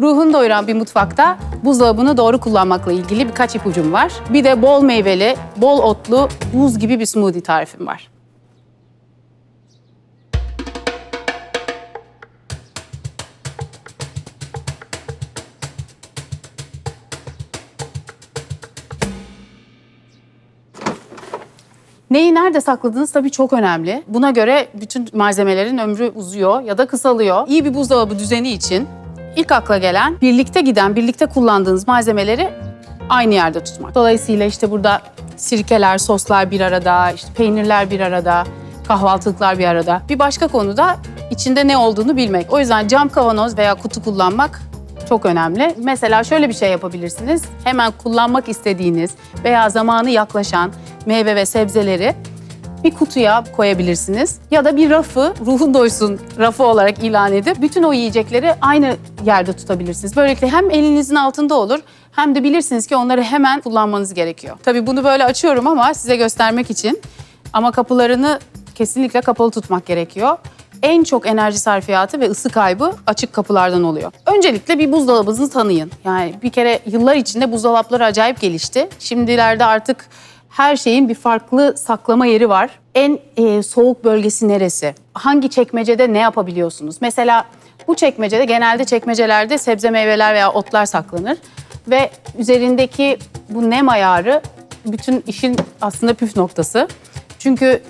Ruhunu doyuran bir mutfakta buzdolabını doğru kullanmakla ilgili birkaç ipucum var. Bir de bol meyveli, bol otlu, buz gibi bir smoothie tarifim var. Neyi nerede sakladığınız tabii çok önemli. Buna göre bütün malzemelerin ömrü uzuyor ya da kısalıyor. İyi bir buzdolabı düzeni için ilk akla gelen birlikte giden, birlikte kullandığınız malzemeleri aynı yerde tutmak. Dolayısıyla işte burada sirkeler, soslar bir arada, işte peynirler bir arada, kahvaltılıklar bir arada. Bir başka konu da içinde ne olduğunu bilmek. O yüzden cam kavanoz veya kutu kullanmak çok önemli. Mesela şöyle bir şey yapabilirsiniz. Hemen kullanmak istediğiniz veya zamanı yaklaşan meyve ve sebzeleri bir kutuya koyabilirsiniz. Ya da bir rafı, ruhun doysun rafı olarak ilan edip bütün o yiyecekleri aynı yerde tutabilirsiniz. Böylelikle hem elinizin altında olur hem de bilirsiniz ki onları hemen kullanmanız gerekiyor. Tabii bunu böyle açıyorum ama size göstermek için. Ama kapılarını kesinlikle kapalı tutmak gerekiyor en çok enerji sarfiyatı ve ısı kaybı açık kapılardan oluyor. Öncelikle bir buzdolabınızı tanıyın. Yani bir kere yıllar içinde buzdolapları acayip gelişti. Şimdilerde artık her şeyin bir farklı saklama yeri var. En e, soğuk bölgesi neresi? Hangi çekmecede ne yapabiliyorsunuz? Mesela bu çekmecede genelde çekmecelerde sebze meyveler veya otlar saklanır. Ve üzerindeki bu nem ayarı bütün işin aslında püf noktası. Çünkü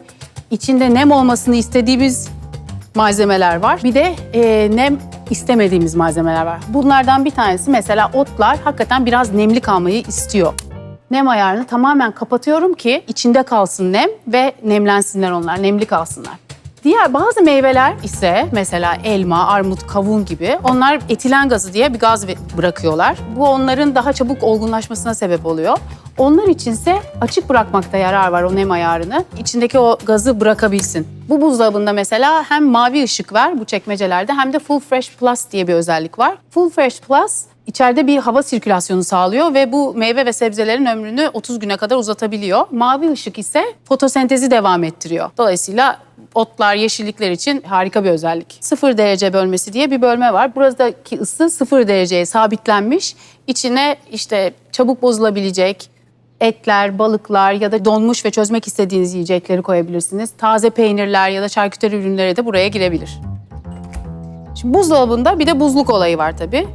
içinde nem olmasını istediğimiz malzemeler var. Bir de e, nem istemediğimiz malzemeler var. Bunlardan bir tanesi mesela otlar hakikaten biraz nemli kalmayı istiyor. Nem ayarını tamamen kapatıyorum ki içinde kalsın nem ve nemlensinler onlar, nemli kalsınlar. Diğer bazı meyveler ise mesela elma, armut, kavun gibi onlar etilen gazı diye bir gaz bırakıyorlar. Bu onların daha çabuk olgunlaşmasına sebep oluyor. Onlar içinse açık bırakmakta yarar var o nem ayarını. İçindeki o gazı bırakabilsin. Bu buzdolabında mesela hem mavi ışık var bu çekmecelerde hem de Full Fresh Plus diye bir özellik var. Full Fresh Plus içeride bir hava sirkülasyonu sağlıyor ve bu meyve ve sebzelerin ömrünü 30 güne kadar uzatabiliyor. Mavi ışık ise fotosentezi devam ettiriyor. Dolayısıyla otlar, yeşillikler için harika bir özellik. Sıfır derece bölmesi diye bir bölme var. Buradaki ısı sıfır dereceye sabitlenmiş. İçine işte çabuk bozulabilecek etler, balıklar ya da donmuş ve çözmek istediğiniz yiyecekleri koyabilirsiniz. Taze peynirler ya da şarküteri ürünleri de buraya girebilir. Şimdi buzdolabında bir de buzluk olayı var tabii.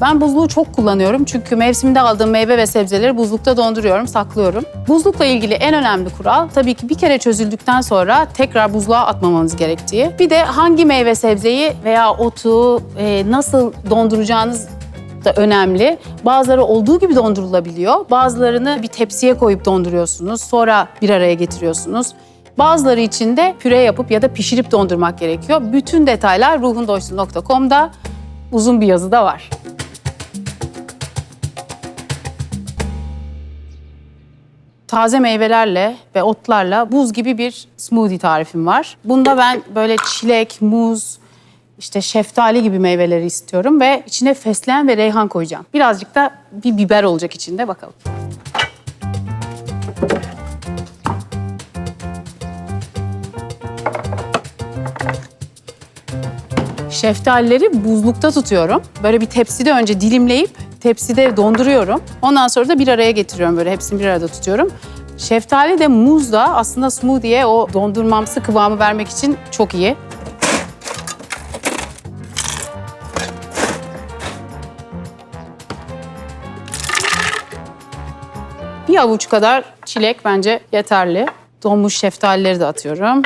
Ben buzluğu çok kullanıyorum çünkü mevsiminde aldığım meyve ve sebzeleri buzlukta donduruyorum, saklıyorum. Buzlukla ilgili en önemli kural tabii ki bir kere çözüldükten sonra tekrar buzluğa atmamanız gerektiği. Bir de hangi meyve sebzeyi veya otu e, nasıl donduracağınız da önemli. Bazıları olduğu gibi dondurulabiliyor. Bazılarını bir tepsiye koyup donduruyorsunuz. Sonra bir araya getiriyorsunuz. Bazıları için de püre yapıp ya da pişirip dondurmak gerekiyor. Bütün detaylar ruhundoysun.com'da uzun bir yazıda var. Taze meyvelerle ve otlarla buz gibi bir smoothie tarifim var. Bunda ben böyle çilek, muz, işte şeftali gibi meyveleri istiyorum ve içine fesleğen ve reyhan koyacağım. Birazcık da bir biber olacak içinde bakalım. Şeftalileri buzlukta tutuyorum. Böyle bir tepside önce dilimleyip tepside donduruyorum. Ondan sonra da bir araya getiriyorum böyle hepsini bir arada tutuyorum. Şeftali de muz da aslında smoothie'ye o dondurmamsı kıvamı vermek için çok iyi. Bir avuç kadar çilek bence yeterli. Donmuş şeftalileri de atıyorum.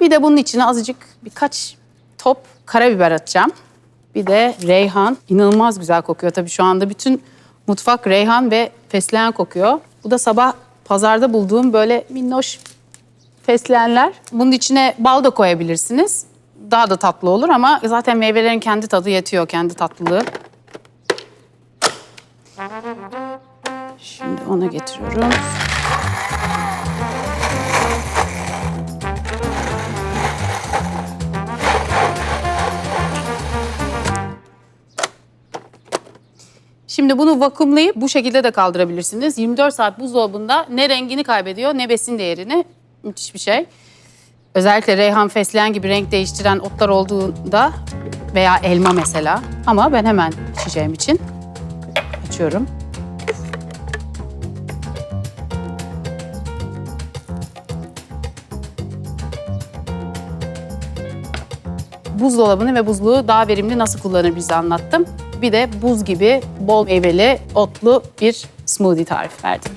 Bir de bunun içine azıcık birkaç top karabiber atacağım. Bir de reyhan. İnanılmaz güzel kokuyor. Tabii şu anda bütün mutfak reyhan ve fesleğen kokuyor. Bu da sabah pazarda bulduğum böyle minnoş fesleğenler. Bunun içine bal da koyabilirsiniz. Daha da tatlı olur ama zaten meyvelerin kendi tadı yetiyor, kendi tatlılığı. Şimdi ona getiriyorum. Şimdi bunu vakumlayıp bu şekilde de kaldırabilirsiniz. 24 saat buzdolabında ne rengini kaybediyor ne besin değerini. Müthiş bir şey. Özellikle reyhan, fesleğen gibi renk değiştiren otlar olduğunda veya elma mesela. Ama ben hemen içeceğim için açıyorum. buzdolabını ve buzluğu daha verimli nasıl kullanabiliriz anlattım. Bir de buz gibi bol meyveli, otlu bir smoothie tarifi verdim.